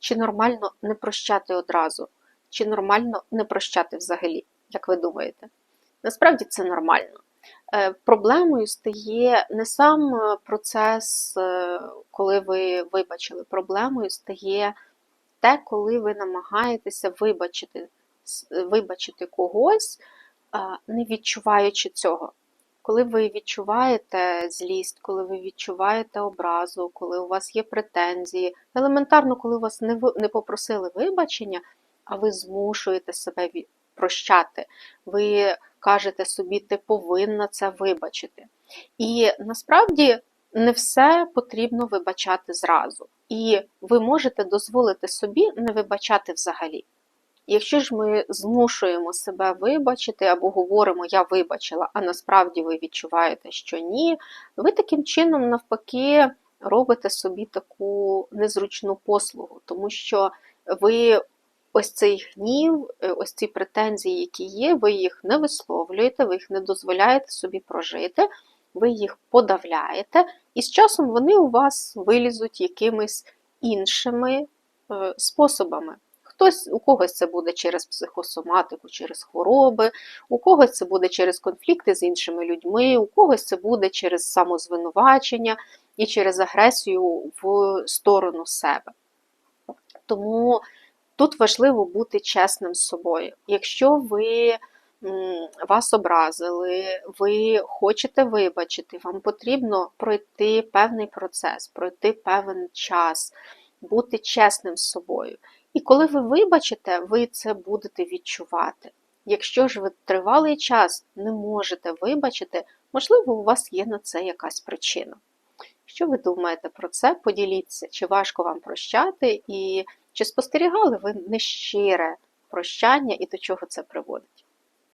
Чи нормально не прощати одразу? Чи нормально не прощати взагалі, як ви думаєте? Насправді це нормально. Е, Проблемою стає не сам е, процес, е, коли ви вибачили. Проблемою стає те, коли ви намагаєтеся вибачити, вибачити когось, не відчуваючи цього. Коли ви відчуваєте злість, коли ви відчуваєте образу, коли у вас є претензії, елементарно, коли у вас не, не попросили вибачення, а ви змушуєте себе прощати, ви кажете собі, ти повинна це вибачити. І насправді не все потрібно вибачати зразу. І ви можете дозволити собі не вибачати взагалі. Якщо ж ми змушуємо себе вибачити або говоримо я вибачила, а насправді ви відчуваєте, що ні, ви таким чином навпаки робите собі таку незручну послугу, тому що ви ось цей гнів, е, ось ці претензії, які є, ви їх не висловлюєте, ви їх не дозволяєте собі прожити, ви їх подавляєте, і з часом вони у вас вилізуть якимись іншими е, способами. Хтось, у когось це буде через психосоматику, через хвороби, у когось це буде через конфлікти з іншими людьми, у когось це буде через самозвинувачення і через агресію в сторону себе. Тому тут важливо бути чесним з собою. Якщо ви вас образили, ви хочете вибачити, вам потрібно пройти певний процес, пройти певний час, бути чесним з собою. І коли ви вибачите, ви це будете відчувати. Якщо ж ви тривалий час не можете вибачити, можливо, у вас є на це якась причина. Що ви думаєте про це? Поділіться, чи важко вам прощати, і чи спостерігали ви нещире прощання і до чого це приводить?